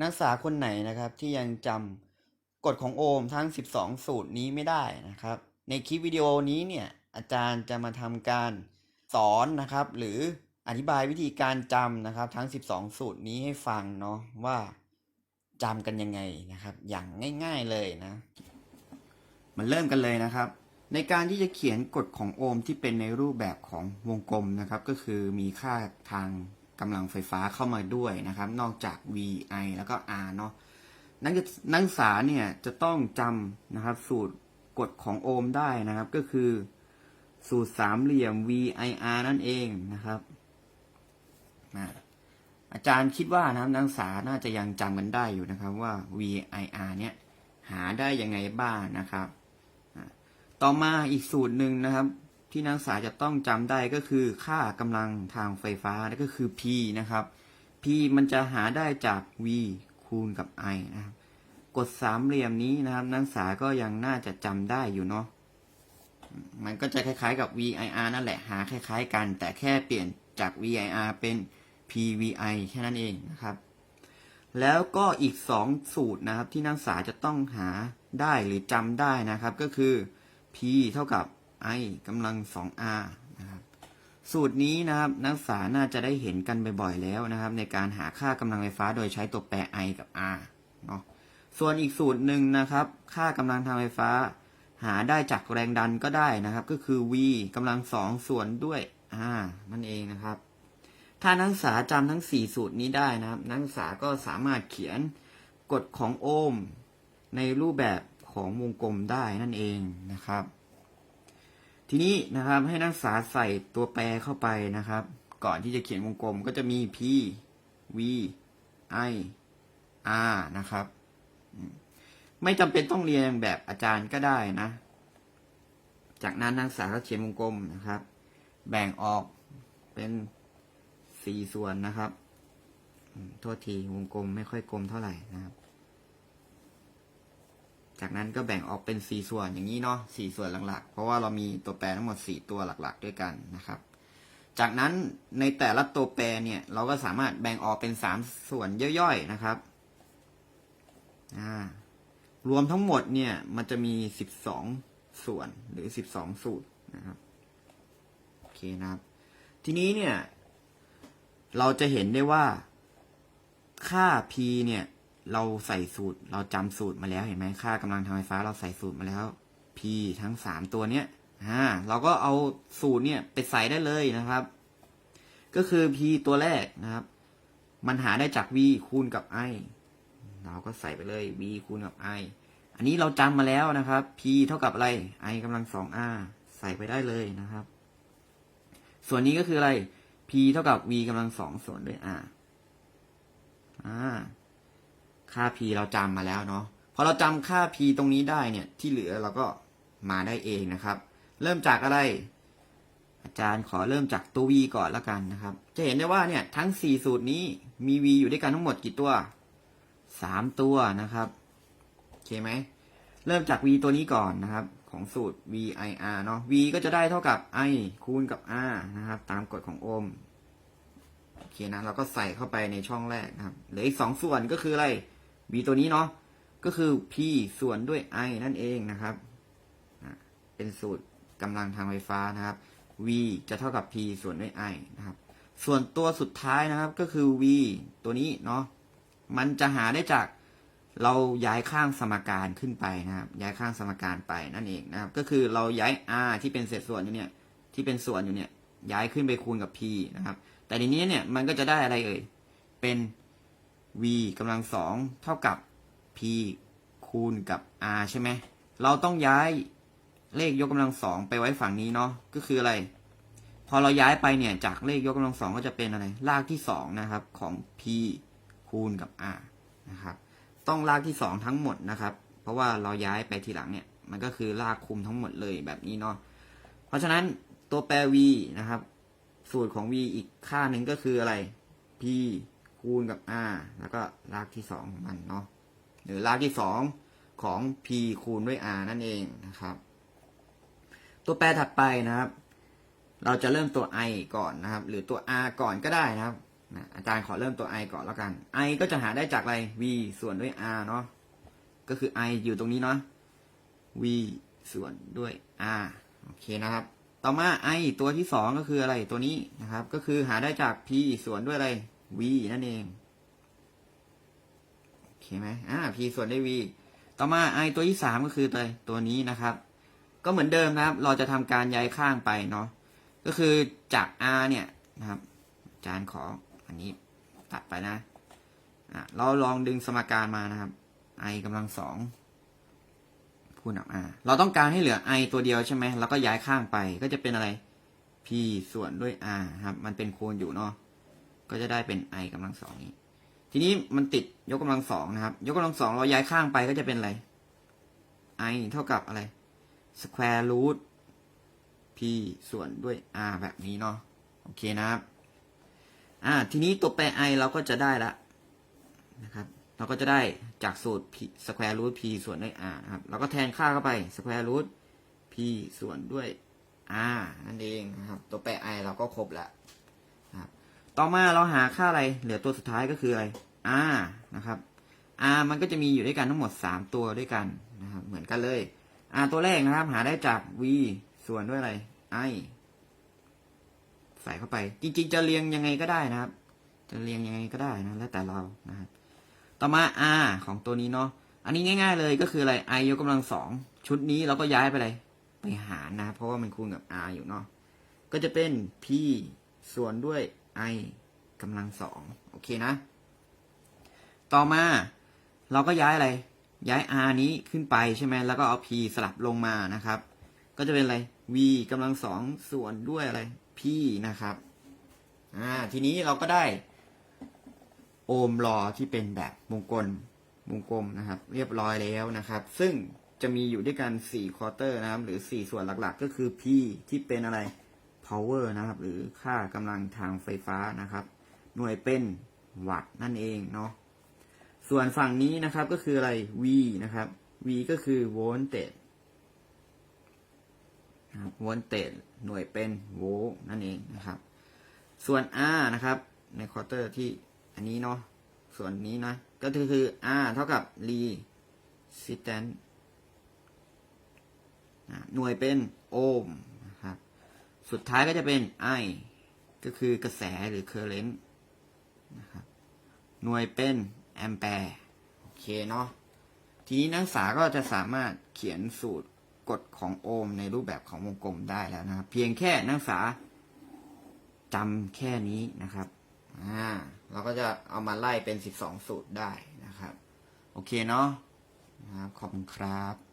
นักศึกษาคนไหนนะครับที่ยังจำกฎของโอห์มทั้ง 12 สูตรนี้ไม่ได้นะครับ ในคลิปวิดีโอนี้เนี่ยอาจารย์จะมาทำการสอนนะครับ หรืออธิบายวิธีการจำนะครับ ทั้ง 12 สูตรนี้ให้ฟังเนาะว่าจำกันยังไงนะครับ อย่างง่าย ๆเลยนะมันเริ่มกันเลยนะครับ ในการที่จะเขียนกฎของโอห์มที่เป็นในรูปแบบของวงกลมนะครับ ก็คือมีค่าทาง กำลังไฟฟ้าเข้ามาด้วยนะครับ นอกจาก V I แล้วก็ R เนาะนักนักศึกษาเนี่ยจะต้องจำนะครับ สูตรกฎของโอห์มได้นะครับ ก็คือ สูตรสามเหลี่ยม V I R นั่นเองนะครับอาจารย์คิดว่านะครับนักศึกษาน่าจะยังจำกันได้อยู่นะครับว่า V I R เนี่ยหาได้ยังไงบ้างนะครับ ต่อมาอีกสูตรหนึ่งนะครับ ที่นักศึกษาจะต้องจำได้ก็คือค่ากำลังทางไฟฟ้านั่นก็คือ P นะครับ P มันจะหาได้จาก V คูณกับ I นะครับกฎสามเหลี่ยมนี้นะครับ นักศึกษาก็ยังน่าจะจำได้อยู่เนาะมันก็จะคล้ายๆกับ VIR นั่นแหละหาคล้าย ๆ กัน แต่แค่เปลี่ยนจาก VIR เป็น PVI แค่นั้นเองนะครับ แล้วก็อีกสองสูตรนะครับที่นักศึกษาจะต้องหาได้หรือจำได้นะครับ ก็คือ P เท่ากับ I กำลัง 2R นะครับสูตรนี้นะครับนักศึกษาน่าจะได้เห็นกันบ่อยๆแล้วนะครับ ในการหาค่ากำลังไฟฟ้าโดยใช้ตัวแปร I กับ R เนาะส่วนอีกสูตรหนึ่งนะครับ ค่ากำลังทางไฟฟ้า หาได้จากแรงดันก็ได้นะครับ ก็คือ V กำลังสองส่วนด้วย R นั่นเองนะครับ ถ้านักศึกษาจำทั้ง 4 สูตรนี้ได้นะครับ นักศึกษาก็สามารถเขียนกฎของโอห์มในรูปแบบของวงกลมได้นั่นเองนะครับ ทีนี้นะครับให้นักศึกษาใส่ตัวแปรเข้าไปนะครับ ก่อนที่จะเขียนวงกลมก็จะมี P V I R นะครับ ไม่จำเป็นต้องเรียนแบบอาจารย์ก็ได้นะ จากนั้นนักศึกษาก็เขียนวงกลมนะครับ แบ่งออกเป็นสี่ส่วนนะครับ โทษทีวงกลมไม่ค่อยกลมเท่าไหร่นะครับ จากนั้นก็แบ่งออกเป็นสี่ส่วนอย่างนี้เนาะสี่ส่วนหลักๆ เพราะว่าเรามีตัวแปรทั้งหมดสี่ตัวหลักๆ ด้วยกันนะครับ จากนั้นในแต่ละตัวแปรเนี่ยเราก็สามารถแบ่งออกเป็นสามส่วนย่อยๆนะครับรวมทั้งหมดเนี่ยมันจะมีสิบสองส่วนหรือสิบสองสูตรนะครับโอเคนะครับ ทีนี้เนี่ย เราจะเห็นได้ว่าค่า p เนี่ย เราใส่สูตร เราจำสูตรมาแล้วเห็นไหมค่ากำลังทางไฟฟ้าเราใส่สูตรมาแล้ว p ทั้งสามตัวเนี้ยอ่าเราก็เอาสูตรเนี่ยไปใส่ได้เลยนะครับ ก็คือ p ตัวแรกนะครับ มันหาได้จาก v คูณกับ i เราก็ใส่ไปเลย v คูณกับ i อันนี้เราจำมาแล้วนะครับ p เท่ากับอะไร i กำลังสอง r ใส่ไปได้เลยนะครับ ส่วนนี้ก็คืออะไร p เท่ากับ v กำลังสองส่วนด้วย r อ่า ค่า p เราจำมาแล้วเนาะพอเราจำค่า p ตรงนี้ได้เนี่ยที่เหลือเราก็มาได้เองนะครับ เริ่มจากอะไร อาจารย์ขอเริ่มจากตัว v ก่อนละกันนะครับ จะเห็นได้ว่าเนี่ยทั้ง 4 สูตรนี้มี v อยู่ด้วยกันทั้งหมดกี่ตัว 3 ตัวนะครับโอเคไหมเริ่มจาก v ตัวนี้ก่อนนะครับ ของสูตร v i r เนาะ v ก็จะได้เท่ากับ i คูณกับ r นะครับ ตามกฎของโอห์มโอเคนะเราก็ใส่เข้าไปในช่องแรกนะครับเหลืออีกสองส่วนก็คืออะไร v ตัวนี้เนาะก็คือ p ส่วนด้วย i นั่นเองนะครับเป็นสูตรกำลังทางไฟฟ้านะครับ v จะเท่ากับ p ส่วนด้วย i นะครับ ส่วนตัวสุดท้ายนะครับก็คือ v ตัวนี้เนาะมันจะหาได้จากเราย้ายข้างสมการขึ้นไปนะครับ ย้ายข้างสมการไปนั่นเองนะครับ ก็คือเราย้าย r ที่เป็นเศษส่วนอยู่เนี่ย ที่เป็นส่วนอยู่เนี่ย ย้ายขึ้นไปคูณกับ p นะครับ แต่ทีนี้เนี่ยมันก็จะได้อะไรเอ่ย เป็น v กำลังสองเท่ากับ p คูณกับ r ใช่ไหม เราต้องย้ายเลขยกกำลังสองไปไว้ฝั่งนี้เนาะ ก็คืออะไร พอเราย้ายไปเนี่ย จากเลขยกกำลังสองก็จะเป็นอะไร รากที่สองนะครับ ของ p คูณกับ r นะครับ ต้องรากที่สองทั้งหมดนะครับ เพราะว่าเราย้ายไปทีหลังเนี่ย มันก็คือรากคุมทั้งหมดเลยแบบนี้เนาะ เพราะฉะนั้นตัวแปร v นะครับ สูตรของ v อีกค่าหนึ่งก็คืออะไร p คูณกับ r แล้วก็รากที่สองของมันเนาะหรือรากที่สองของ p คูณด้วย r นั่นเองนะครับ ตัวแปรถัดไปนะครับ เราจะเริ่มตัว i ก่อนนะครับ หรือตัว r ก่อนก็ได้นะครับอาจารย์ขอเริ่มตัว i ก่อนแล้วกัน i ก็จะหาได้จากอะไร v ส่วนด้วย r เนาะก็คือ i อยู่ตรงนี้เนาะ v ส่วนด้วย r โอเคนะครับ ต่อมา i ตัวที่สองก็คืออะไรตัวนี้นะครับ ก็คือหาได้จาก p ส่วนด้วยอะไร v นั่นเอง โอเคไหมอ่า p ส่วนด้วย v ต่อมา i ตัวที่สามก็คือตัวตัวนี้นะครับ ก็เหมือนเดิมนะครับ เราจะทำการย้ายข้างไปเนาะ ก็คือจาก r เนี่ยนะครับ จารย์ขออันนี้ตัดไปนะ อะ เราลองดึงสมการมานะครับ i กำลังสองคูณกับ r เราต้องการให้เหลือ i ตัวเดียวใช่ไหมเราก็ย้ายข้างไป ก็จะเป็นอะไร p ส่วนด้วย r ครับ มันเป็นคูณอยู่เนาะ ก็จะได้เป็น i กำลังสองนี้ ทีนี้มันติดยกกำลังสองนะครับ ยกกำลังสองเราย้ายข้างไปก็จะเป็นอะไร i เท่ากับอะไร square root p ส่วนด้วย r แบบนี้เนาะโอเคนะครับอ่าทีนี้ตัวแปร i เราก็จะได้ละนะครับ เราก็จะได้จากสูตร p square root p ส่วนด้วย r นะครับเราก็แทนค่าเข้าไป square root p ส่วนด้วย r นั่นเองนะครับ ตัวแปร i เราก็ครบละ ต่อมาเราหาค่าอะไร เหลือตัวสุดท้ายก็คืออะไร r นะครับ r มันก็จะมีอยู่ด้วยกันทั้งหมด 3 ตัวด้วยกันนะครับ เหมือนกันเลย r ตัวแรกนะครับ หาได้จาก v ส่วนด้วยอะไร i ใส่เข้าไป จริง ๆ จะเรียงยังไงก็ได้นะครับ จะเรียงยังไงก็ได้นะ แล้วแต่เรานะครับ ต่อมา r ของตัวนี้เนาะ อันนี้ง่าย ๆ เลยก็คืออะไร i ยกกำลังสองชุดนี้เราก็ย้ายไปเลยไปหารนะ เพราะว่ามันคูณกับ r อยู่เนาะ ก็จะเป็น p ส่วนด้วย i กำลังสองโอเคนะ ต่อมาเราก็ย้ายอะไร ย้าย r นี้ขึ้นไปใช่ไหมแล้วก็เอา p สลับลงมานะครับ ก็จะเป็นอะไร v กำลังสองส่วนด้วยอะไร p นะครับอ่าทีนี้เราก็ได้ โอห์มลอที่เป็นแบบวงกลมวงกลมนะครับ เรียบร้อยแล้วนะครับ ซึ่งจะมีอยู่ด้วยกัน4ควอเตอร์นะครับ หรือ 4 ส่วนหลักๆ ก็คือ p ที่เป็นอะไร power นะครับ หรือค่ากำลังทางไฟฟ้านะครับ หน่วยเป็นวัตต์นั่นเองเนาะส่วนฝั่งนี้นะครับก็คืออะไร V นะครับ V ก็คือโวลต์เตจโวลต์เตจหน่วยเป็นโวลต์นั่นเองนะครับ ส่วน R นะครับ ในควอเตอร์ที่อันนี้เนาะส่วนนี้นะ ก็คือคือ R เท่ากับ resistance อะหน่วยเป็นโอห์ม สุดท้ายก็จะเป็น I ก็คือกระแสหรือ current นะครับ หน่วยเป็นแอมแปร์ โอเคเนาะ ทีนี้นักศึกษาก็จะสามารถเขียนสูตรกฎของโอห์มในรูปแบบของวงกลมได้แล้วนะครับ เพียงแค่นักศึกษาจำแค่นี้นะครับ อ่า เราก็จะเอามาไล่เป็น 12 สูตรได้นะครับ โอเคเนาะนะครับ ขอบคุณครับ